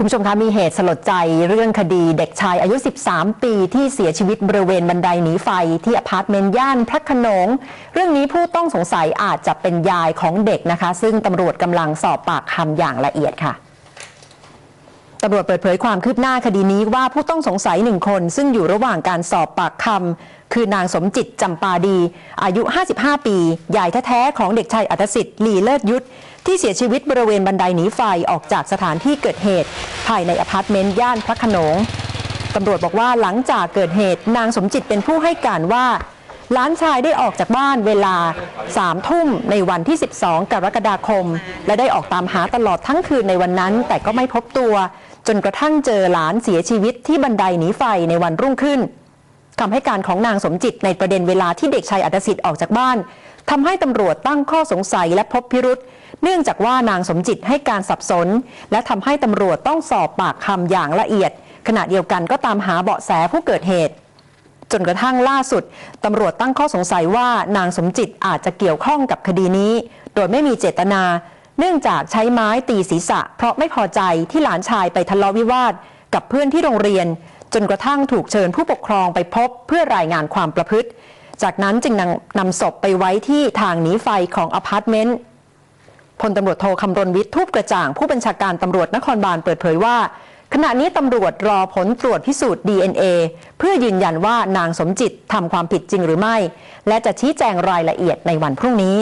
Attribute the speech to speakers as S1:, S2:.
S1: คุณผู้ชมคะมีเหตุสลดใจเรื่องคดีเด็กชายอายุ 13 ปีที่เสียชีวิตบริเวณบันไดหนีไฟที่อพาร์ตเมนต์ย่านพระขนง เรื่องนี้ผู้ต้องสงสัยอาจจะเป็นยายของเด็กนะคะ ซึ่งตำรวจกำลังสอบปากคำอย่างละเอียดค่ะตำรวจเปิดเผยความคืบหน้าคดีนี้ว่าผู้ต้องสงสัยหนึ่งคน ซึ่งอยู่ระหว่างการสอบปากคำ คือนางสมจิตจำปาดี อายุ 55 ปียายแท้ๆของเด็กชายอัตสิทธิ์ลีเลิศยุทธที่เสียชีวิตบริเวณบันไดหนีไฟออกจากสถานที่เกิดเหตุ ภายในอพาร์ตเมนต์ย่านพระโขนงตำรวจบอกว่าหลังจากเกิดเหตุนางสมจิตเป็นผู้ให้การว่าหลานชายได้ออกจากบ้านเวลา3ทุ่มในวันที่ 12 กรกฎาคม และได้ออกตามหาตลอดทั้งคืนในวันนั้น แต่ก็ไม่พบตัว จนกระทั่งเจอหลานเสียชีวิตที่บันไดหนีไฟในวันรุ่งขึ้น คำให้การของนางสมจิตในประเด็นเวลาที่เด็กชายอัตสิทธิ์ออกจากบ้านทำให้ตำรวจตั้งข้อสงสัยและพบพิรุษเนื่องจากว่านางสมจิตให้การสับสน และทำให้ตำรวจต้องสอบปากคำอย่างละเอียด ขณะเดียวกันก็ตามหาเบาะแสผู้เกิดเหตุ จนกระทั่งล่าสุดตำรวจตั้งข้อสงสัยว่านางสมจิตอาจจะเกี่ยวข้องกับคดีนี้ โดยไม่มีเจตนา เนื่องจากใช้ไม้ตีศีรษะ เพราะไม่พอใจที่หลานชายไปทะเลาะวิวาทกับเพื่อนที่โรงเรียน จนกระทั่งถูกเชิญผู้ปกครองไปพบเพื่อรายงานความประพฤติ จากนั้นจึงนำนำศพไปไว้ที่ทางหนีไฟของอพาร์ตเมนต์พลตำรวจโทคำรณวิทย์ทูปกระจ่าง ผู้บัญชาการตำรวจนครบาลเปิดเผยว่า ขณะนี้ตำรวจรอผลตรวจพิสูจน์ DNA เพื่อยืนยันว่านางสมจิตทำความผิดจริงหรือไม่ และจะชี้แจงรายละเอียดในวันพรุ่งนี้